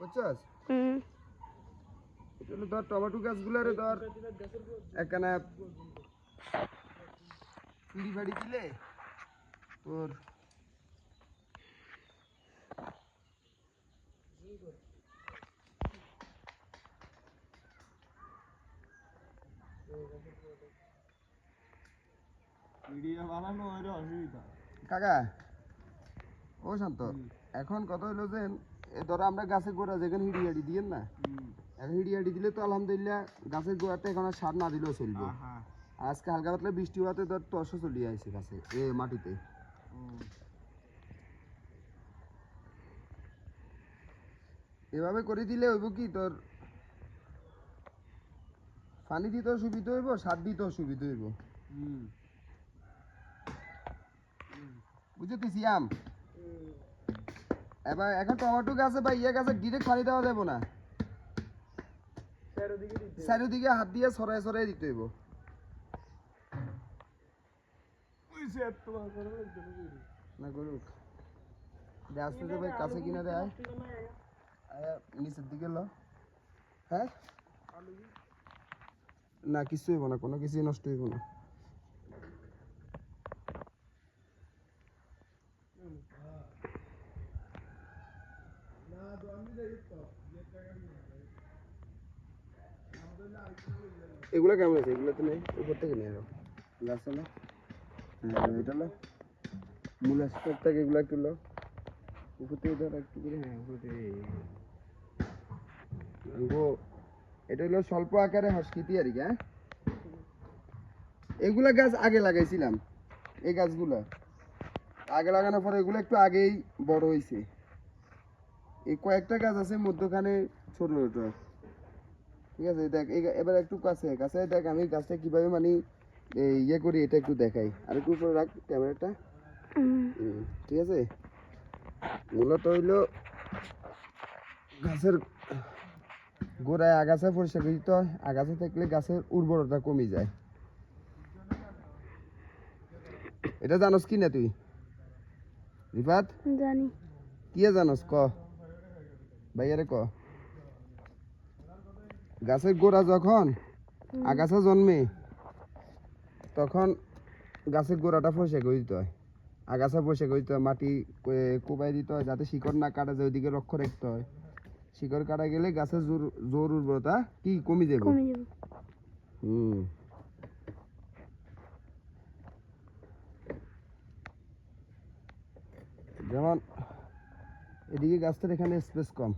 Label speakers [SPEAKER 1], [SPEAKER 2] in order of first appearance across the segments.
[SPEAKER 1] বুঝছস? ধর টমেটো গাছগুলারে ধর একখানা পিড়ি বাড়ি দিলে তোর কাকা ও শান্ত এখন কথা হলো যে ধরো আমরা গাছের গোড়া যেখানে হিড়িয়াড়ি দিয়ে না এখন হিড়িয়াড়ি দিলে তো আলহামদুলিল্লাহ গাছের গোড়াটা এখন আর সার না দিলেও চলবে। আজকে হালকা পাতলা বৃষ্টি হওয়াতে ধর তস চলিয়ে আসছে গাছে এ মাটিতে। এভাবে করে দিলে হইব কি তোর পানি দিতেও সুবিধা হইব সার দিতেও সুবিধা হইব।
[SPEAKER 2] হুম।
[SPEAKER 1] বুঝতেছি আম? এবার এখন টমেটো গাছে বা ইয়ে গাছে ডিরেক্ট পানি দেওয়া যাব না। চারিদিকে হাত দিয়ে সরাই সরাই দিতে হইব। না করুক। দে আস্তে আস্তে ভাই কাছে কিনা দেয় নিচের দিকে ল। হ্যাঁ? না কিছু হইব না কোনো কিছুই নষ্ট হইব না। এগুলো কেমন আছে? এগুলো তো নেই উপর থেকে নিয়ে যাও না হ্যাঁ, এটা লো। মূল থেকে এগুলো একটু উপর থেকে ধর একটু করে। হ্যাঁ উপর থেকে এটা হলো স্বল্প আকারে হসকিতি আর কি হ্যাঁ? এগুলা গাছ আগে লাগাইছিলাম এই গাছগুলো। আগে লাগানোর পরে এগুলো একটু আগেই বড় হয়েছে এই কয়েকটা গাছ আছে মধ্যখানে ছোট ছোট। ঠিক আছে দেখ এবার একটু কাছে কাছে দেখ আমি গাছটা কীভাবে মানে ইয়ে করি এটা একটু দেখাই। আর একটু উপরে রাখ ক্যামেরাটা। ঠিক আছে? মূলত হইল গাছের গোড়ায় আগাছা পরিষ্কার করতে হয় আগাছা থাকলে গাছের উর্বরতা কমে যায়। এটা জানোস কি না তুই? রিফাত?
[SPEAKER 3] জানি।
[SPEAKER 1] কি জানোস? ক? ভাইয়ারে ক। গাছের গোড়া যখন আগাছা জন্মে তখন গাছের গোড়াটা পরিষ্কার করে দিতে হয়। আগাছা করে দিতে হয় মাটি কোপাই দিতে হয় যাতে শিকড় না কাটা যায় ওইদিকে লক্ষ্য রাখতে হয়। শিকড় কাটা গেলে গাছের জোর জোর উর্বরতা কি? কমে যাবে
[SPEAKER 3] কমে যাবে
[SPEAKER 1] হুম। এদিকে গাছটার এখানে স্পেস কম।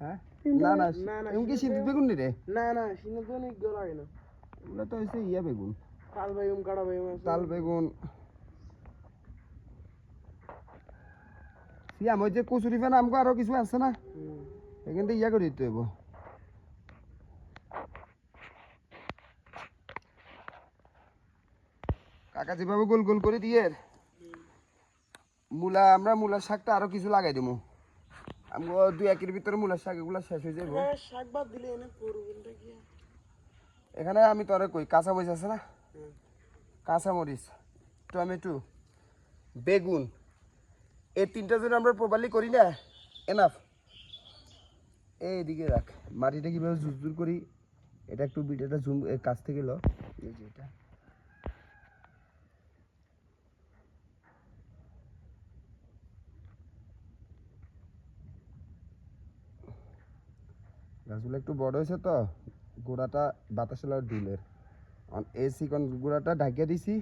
[SPEAKER 1] হ্যাঁ? না না এমন কি শীত বেগুন। রে।
[SPEAKER 2] না না তো অনেক গো লাগে না।
[SPEAKER 1] এগুলো তো হচ্ছে ইয়া বেগুন।
[SPEAKER 2] তাল বেগুন কাটা বেগুন আছে।
[SPEAKER 1] তাল বেগুন। সিয়াম ওই যে কচুরি ফেন আমগো আরও কিছু আছে না। এখান থেকে ইয়া করে দিতে হইব কাকা যেভাবে গোল গোল করে দিয়ে। মূলা আমরা মূলার শাকটা আরও কিছু লাগাই দেবো আমগো দুই একের ভিতরে মূলার শাক এগুলো শেষ হয়ে যাব।
[SPEAKER 2] শাক বাদ দিলে এনে করবেনটা কি।
[SPEAKER 1] এখানে আমি তোরে কই কাঁচা মরিচ আছে না?
[SPEAKER 2] হুম।
[SPEAKER 1] কাঁচা মরিচ টমেটো বেগুন। এই তিনটা যদি আমরা প্রপারলি করি না? এনাফ এইদিকে রাখ। মাটিটা কীভাবে ঝুরঝুর করি? এটা একটু বিটাটা জুম কাছ থেকে ল। এই যে এটা। গাছগুলো একটু বড় হয়েছে তো। গোড়াটা বাতাসে ডুলের এই চিকন গুঁড়াটা ঢাকিয়ে দিছি।